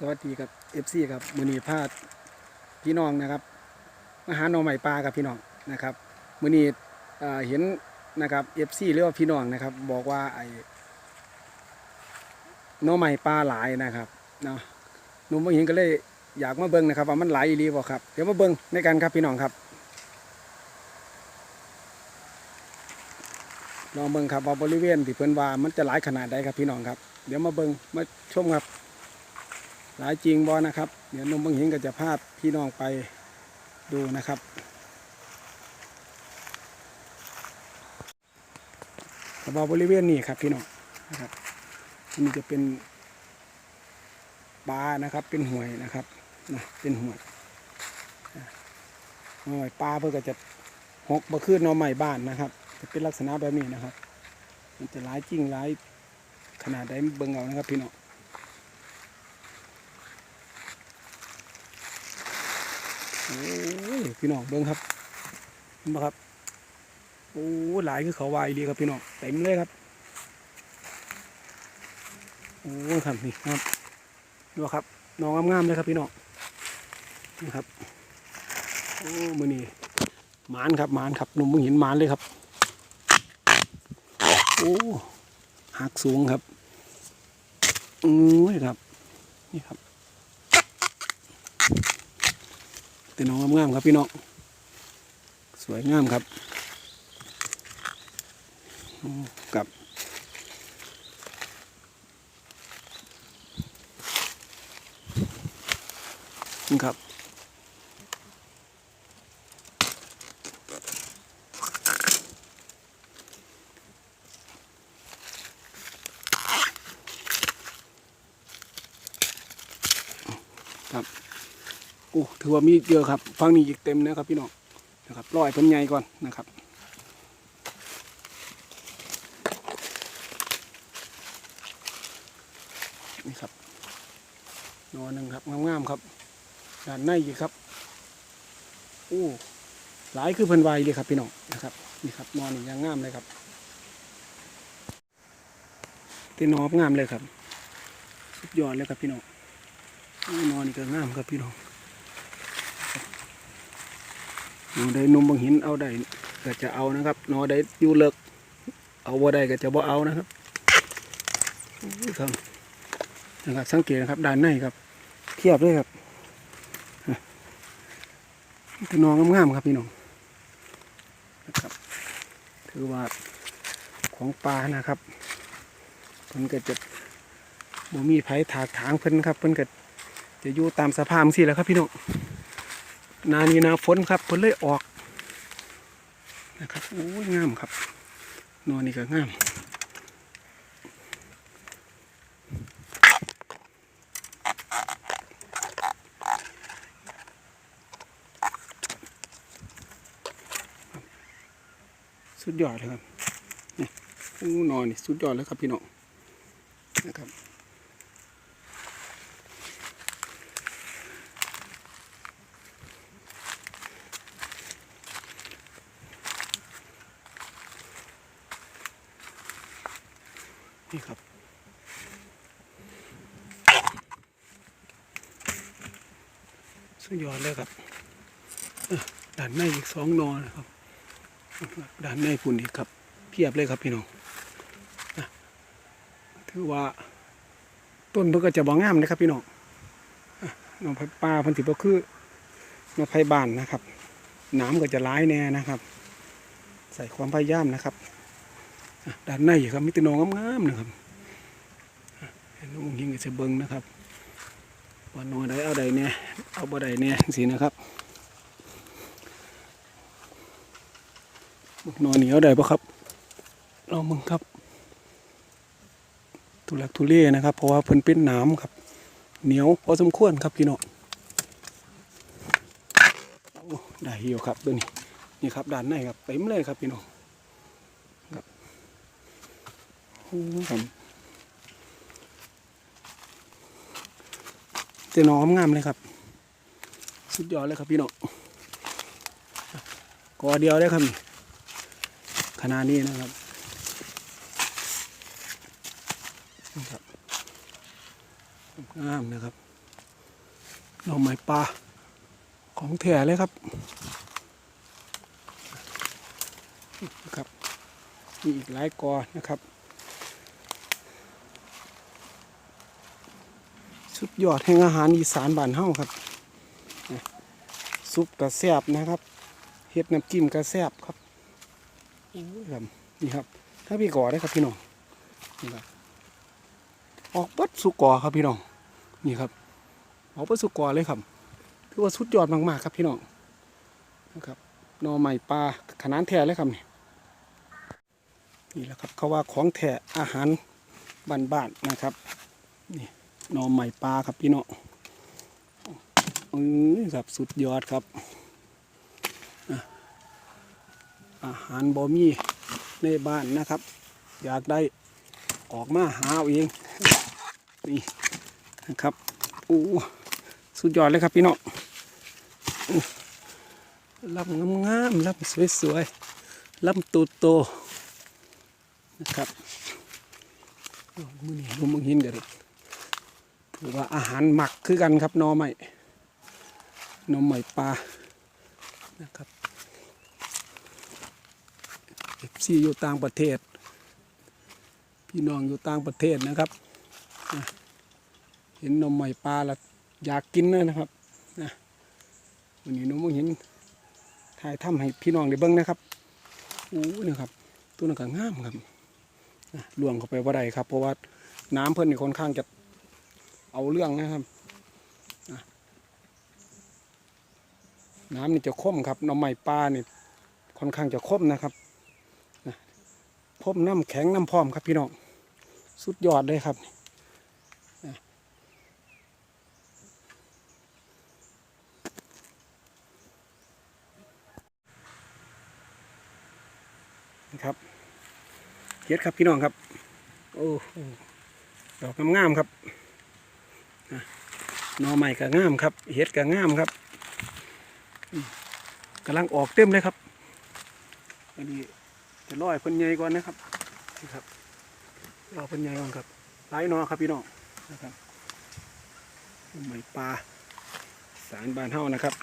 สวัสดีครับเอฟซีครับมือนีพาดพี่น้องนะครับมาหาหน่อใหม่ปลากับพี่น้องนะครับมือนีเเห็นนะครับเอฟซีเรียกว่าพี่น้องนะครับ บอกว่าไอ้หน่อใหม่ปลาหลายนะครับเนาะหนุ่มบางเห็นก็เลยอยากมาเบิ้งนะครับ ว่ามันหลายอีหลีบ่ครับเดี๋ยวมาเบิ้งในกันครับพี่น้องครับลองเบิ้งครับว่าบริเวณที่เพิ่นว่ามันจะหลายขนาดใดครับพี่น้องครับ เดี๋ยวมาเบิ้งมาชมครับ หลายจริงบอนะครับ เดี๋ยวนมบังหินก็จะพาพี่น้องไปดูนะครับ กระบอบริเวณนี้ครับพี่น้องนะครับนี่จะเป็นปลานะครับ เป็นห่วยนะครับนะเป็นห่วยอะหน่อยปลาเพื่อก็จะหกมาขึ้นนอใหม่บ้านนะครับ จะเป็นลักษณะแบบนี้นะครับ มันจะหลายจริงหลายขนาดใดเบิ่งเอานะครับพี่น้อง โอ้ยพี่น้องเบิ้งครับเห็นปะครับโอ้หลายคือเขาวายดีครับพี่น้องเต็มเลยครับโอ้ครับนี่ครับดูครับน้องงามๆเลยครับพี่น้องนี่ครับโอ้มือนี่หมานครับหมานครับหนุ่มมึงเห็นหมานเลยครับโอ้หักสูงครับอือครับนี่ครับ แต่น้องงามๆครับพี่น้องสวยงามครับกับนี่ครับครับ โอ้ถือว่ามีเยอะครับฟังนี้อีกเต็มนะครับพี่น้องนะครับร้อยเพิ่นใหญ่ก่อนนะครับนี่ครับนอหนึ่งครับงามๆครับด้านในอีกครับโอ้หลายคือเพิ่นไวเลยครับพี่น้องนะครับนี่ครับนอนนี่ยังงามเลยครับตีนอบงามเลยครับ สุดยอดเลยครับพี่น้องโอ้นอนนี่ก็งามครับพี่น้อง ห นอได้นุ่มบางหินเอาได้ก็จะเอานะครับ นอได้อยู่เลิก เอาบ่ได้ก็จะบ่เอานะครับครับนะครับ สังเกตนะครับด้านในครับ เทียบเลยครับเป็นองงามๆครับพี่น้องนะครับ ถือว่าของปลานะครับเพิ่นก็จะบ่มีไผถากถางเพิ่นครับเพิ่นก็จะอยู่ตามสภาพสิแหล้วครับพี่น้อง นานีนาฝนครับเพิ่นเลยออกนะครับโอ้ยงามครับนอนนี่ก็งามสุดยอดเลยครับนี่โอ้นอนนี่สุดยอดเลยครับพี่น้องนะครับ นี่ครับ สุดยอดเลยครับด้านในอีกสองนอนะครับด้านในพุ่นอีกครับ เพียบเลยครับพี่น้องอะถือว่า ต้นเพิ่นก็จะบ่งามนะครับพี่น้องน้องไผ่ป่าพันธิบ่คือน้องไผ่บานนะครับน้ำก็จะร้ายแน่นะครับ ใส่ความพยายามนะครับ ด้านในอีกครับมีแต่หนองงามๆนะครับเห็นน้องยิงก็จะเบิ้งนะครับว่านอนได้เอาใดเนี่ยเอาบ่ใดเนี่ยสินะครับนอนเหนียวได้ปะครับลองมึงครับทุลักทุเลนะครับ เพราะว่าเพิ่นเป็นน้ำครับ เหนียวพอสมควรครับพี่น้องได้เหี่ยวครับตัวนี้นี่ครับด้านในครับเต็มเลยครับพี่น้องครับ โอ้ครับเจะน้องงามเลยครับ สุดยอดเลยครับพี่น้องกอเดียวได้ครับขนาดนี้นะครับครับงามนะครับหน่อไม้ปลาของแท้เลยครับนะครับมีอีกหลายกอนะครับ สุดยอดแห่งอาหารอีสานบ้านเฮาครับซุปกระแซบนะครับเฮ็ดน้ำจิ้มกระแซบครับครับนี่ครับ ถ้าพี่ก่อได้ครับพี่น้องนี่ครับออกเบิดสุกอครับพี่น้องนี่ครับออกเบิดสุกอเลยครับถือว่าสุดยอดมากๆครับพี่น้องนะครับน่อไม้ปลาขนาดแท้เลยครับนี่นี่แหละครับเขาว่าของแท้อาหารบ้านๆนะครับนี่ หน่อใหม่ปลาครับพี่น้องเอ้ยครับสุดยอดครับ อาหารบอมี่ในบ้านนะครับ อยากได้ออกมาหาเองนี่นะครับโอ้สุดยอดเลยครับพี่น้องลำงามๆลำสวยๆลำโตโตๆนะครับมือนี่ลมมึงหินกันเลย ถือว่าอาหารหมักคือกันครับนอใหม่นอใหม่ปลานะครับเอฟซีอยู่ต่างประเทศ พี่น้องอยู่ต่างประเทศนะครับอะเห็นนมใหม่ปลาแล้วอยากกินเลยนะครับนะวันนี้น้องมงเห็นถ่ายทำให้พี่น้องได้เบิ้งนะครับอู้นี่ครับ ตัวนั้นก็งามครับนะล่วงเข้าไปว่าใดครับ เพราะว่าน้ำเพิ่นนี่ค่อนข้างจะ เอาเรื่องนะครับ น้ำนี่จะข้มครับน้ำใหม่ปลานี่ค่อนข้างจะข้มนะครับนะพมน้ำแข็งน้ำพร้อมครับพี่น้องสุดยอดเลยครับนะครับเฮ็ดครับพี่น้องครับ โอ้ดอกงามๆครับ นอใหม่ก็งามครับ เห็ดก็งามครับกำลังออกเต็มเลยครับ อันนี้จะร้อยพิ่นใหญ่ก่อนนะครับนี่ครับรอพิ่นใหญ่ก่อนครับหลายนอครับพี่น้องนะครับหน่ปลาสารบานเฮานะครับ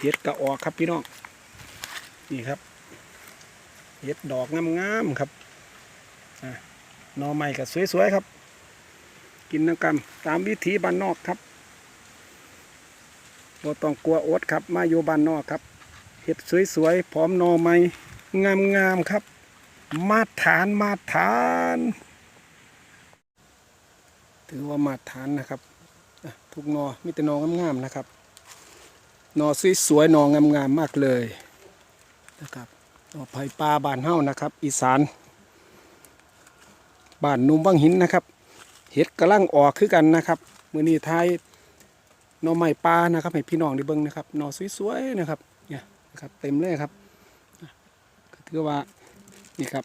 เห็ดก็ออกครับพี่น้องนี่ครับเห็ดดอกงามๆครับนอใหม่ก็สวยๆครับ กินน้ำกันตามวิถีบ้านนอกครับบ่ต้องกลัวอดครับ มาอยู่บ้านนอกครับ เห็ดสวยๆพร้อมนอไม้งามๆครับ มาฐานมาฐาน ถือว่ามาฐานนะครับทุกนอมีแต่นองามๆนะครับนอสวยๆนองามๆมากเลยนะครับต่อไผ่ปลาบ้านเฮ้านะครับ อีสานบ้านนุ่มบางหินนะครับ เห็ดกำลังออกคือกันนะครับมือนี้ไทยนอไม้ปลานะครับให้พี่น้องได้เบิ่งนะครับนอสวยๆนะครับเนี่ยนะครับเต็มเลยครับก็ถือว่านี่ครับ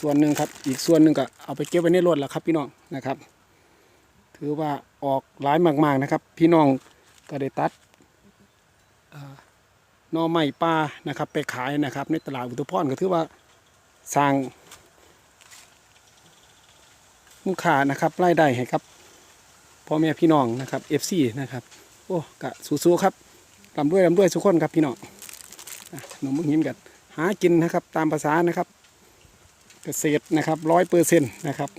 ส่วนหนึ่งครับอีกส่วนหนึ่งก็เอาไปเก็บไว้ในรถแล้วครับพี่น้องนะครับ ถือว่าออกหลายมากๆนะครับ พี่น้องก็ได้ตัดนอไม้ปลานะครับ ไปขายนะครับ ในตลาดอุทุพรก็ถือว่าสร้าง มุค่านะครับรายได้ให้ครับพ่อแม่พี่น้องนะครับ FC นะครับโอ้กะสู้ๆครับลำด้วยลำด้วยทุกคนครับพี่น้องหนุ่มมึงหิ้มกันหากินนะครับตามภาษานะครับ เกษตรนะครับร้อยเปอร์เซ็นต์นะครับ